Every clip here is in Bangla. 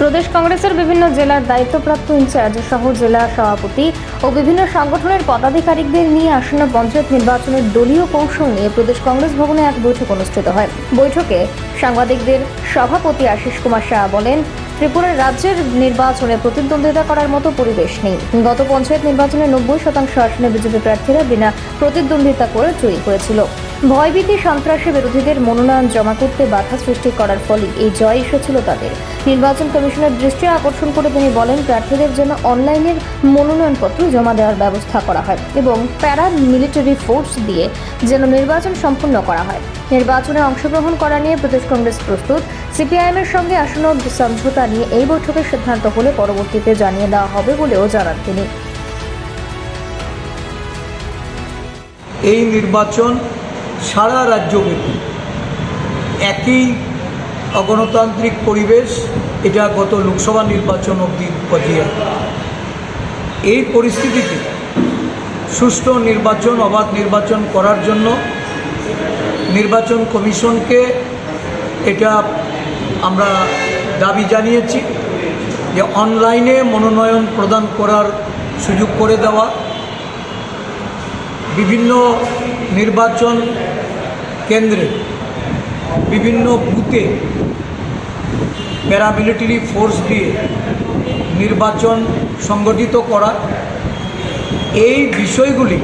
প্রদেশ কংগ্রেসের বিভিন্ন জেলার দায়িত্বপ্রাপ্ত ইনচার্জ সহ জেলা সভাপতি ও বিভিন্ন সংগঠনের পদাধিকারিকদের নিয়ে আসন্ন পঞ্চায়েত নির্বাচনের দলীয় কৌশল নিয়ে প্রদেশ কংগ্রেস ভবনে এক বৈঠক অনুষ্ঠিত হয়। বৈঠকে সাংবাদিকদের সভাপতি আশিস কুমার শাহ বলেন ত্রিপুরার রাজ্যের নির্বাচনে প্রতিদ্বন্দ্বিতা করার মতো পরিবেশ নেই। গত পঞ্চায়েত নির্বাচনে নব্বই শতাংশ আসনে বিজেপি প্রার্থীরা বিনা প্রতিদ্বন্দ্বিতা করে জয়ী হয়েছিল ভয়ভীতি সন্ত্রাসী বিরোধীদের মনোনয়ন জমা করতে বাধা সৃষ্টি করার ফলে এই জয় এসেছিল তাদের। নির্বাচন কমিশনের দৃষ্টি আকর্ষণ করে তিনি বলেন, প্রার্থীদের জন্য অনলাইনের মনোনয়নপত্র জমা দেওয়ার ব্যবস্থা করা হয় এবং প্যারা মিলিটারি ফোর্স দিয়ে যেন নির্বাচন সম্পন্ন করা হয়। নির্বাচনে অংশগ্রহণ করা নিয়ে প্রদেশ কংগ্রেস প্রস্তুত। সিপিআইএমের সঙ্গে আসন্ন সমঝোতা নিয়ে এই বৈঠকের সিদ্ধান্ত হলে পরবর্তীতে জানিয়ে দেওয়া হবে বলেও জানান তিনি। এই নির্বাচন সারা রাজ্যব্যাপী একই অগণতান্ত্রিক পরিবেশ এটা গত লোকসভা নির্বাচন অবধি বজিয়ে এই পরিস্থিতিতে সুষ্ঠু নির্বাচন, অবাধ নির্বাচন করার জন্য নির্বাচন কমিশনকে এটা আমরা দাবি জানিয়েছি যে অনলাইনে মনোনয়ন প্রদান করার সুযোগ করে দেওয়া। বিভিন্ন নির্বাচন কেন্দ্রে বিভিন্ন বুথে প্যারামিলিটারি ফোর্স দিয়ে নির্বাচন সংগঠিত করা। এই বিষয়গুলি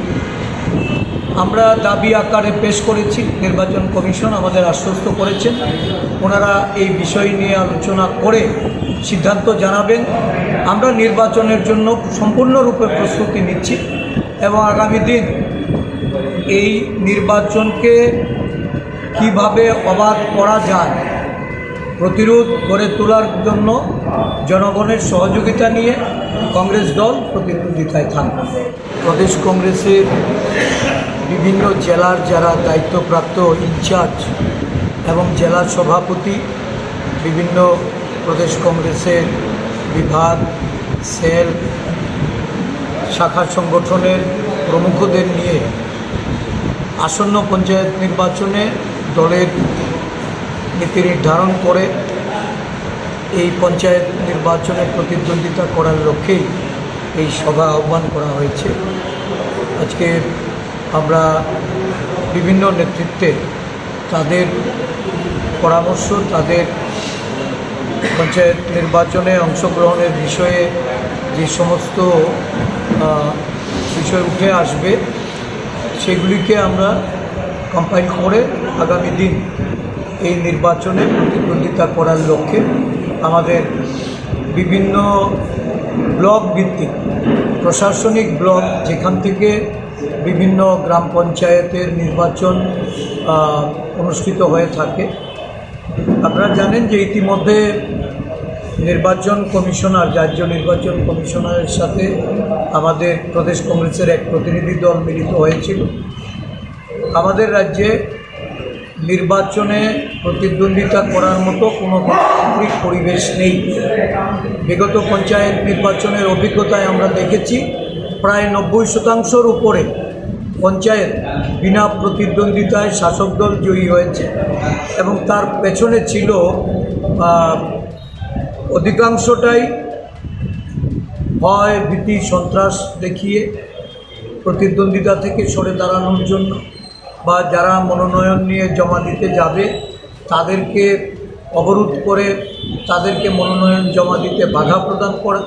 আমরা দাবি আকারে পেশ করেছি। নির্বাচন কমিশন আমাদের আশ্বস্ত করেছেন। ওনারা এই বিষয় নিয়ে আলোচনা করে সিদ্ধান্ত জানাবেন। আমরা নির্বাচনের জন্য সম্পূর্ণরূপে প্রস্তুতি নিচ্ছি এবং আগামী দিন এই নির্বাচনকে কীভাবে অবাধ করা যায় প্রতিরোধ গড়ে তোলার জন্য জনগণের সহযোগিতা নিয়ে কংগ্রেস দল প্রতিদ্বন্দ্বিতায় থাকবে। প্রদেশ কংগ্রেসের বিভিন্ন জেলার যারা দায়িত্বপ্রাপ্ত ইনচার্জ এবং জেলা সভাপতি, বিভিন্ন প্রদেশ কংগ্রেসের বিভাগ, সেল, শাখা সংগঠনের প্রমুখদের নিয়ে আসন্ন পঞ্চায়েত নির্বাচনে দলের নীতি নির্ধারণ করে এই পঞ্চায়েত নির্বাচনে প্রতিদ্বন্দ্বিতা করার লক্ষ্যেই এই সভা আহ্বান করা হয়েছে। আজকে আমরা বিভিন্ন নেতৃত্বে তাদের পরামর্শ, তাদের পঞ্চায়েত নির্বাচনে অংশগ্রহণের বিষয়ে যে সমস্ত বিষয় উঠে আসবে সেগুলিকে আমরা কম্পাইল করে আগামী দিন এই নির্বাচনে প্রতিদ্বন্দ্বিতা করার লক্ষ্যে আমাদের বিভিন্ন ব্লক ভিত্তিক, প্রশাসনিক ব্লক যেখান থেকে বিভিন্ন গ্রাম পঞ্চায়েতের নির্বাচন অনুষ্ঠিত হয়ে থাকে। আপনারা জানেন যে ইতিমধ্যে নির্বাচন কমিশনার, রাজ্য নির্বাচন কমিশনারের সাথে আমাদের প্রদেশ কংগ্রেসের এক প্রতিনিধি দল মিলিত হয়েছিল। আমাদের রাজ্যে নির্বাচনে প্রতিদ্বন্দ্বিতা করার মতো কোনো গণতান্ত্রিক পরিবেশ নেই। বিগত পঞ্চায়েত নির্বাচনের অভিজ্ঞতায় আমরা দেখেছি, প্রায় নব্বই শতাংশর উপরে পঞ্চায়েত বিনা প্রতিদ্বন্দ্বিতায় শাসক দল জয়ী হয়েছে এবং তার পেছনে ছিল অধিকাংশটাই ভয় ভীতি সন্ত্রাস দেখিয়ে, প্রতিদ্বন্দ্বিতা থেকে সরে দাঁড়ানোর জন্য, বা যারা মনোনয়ন নিয়ে জমা দিতে যাবে, তাদেরকে অবরোধ করে তাদেরকে মনোনয়ন জমা দিতে বাধা প্রদান করা।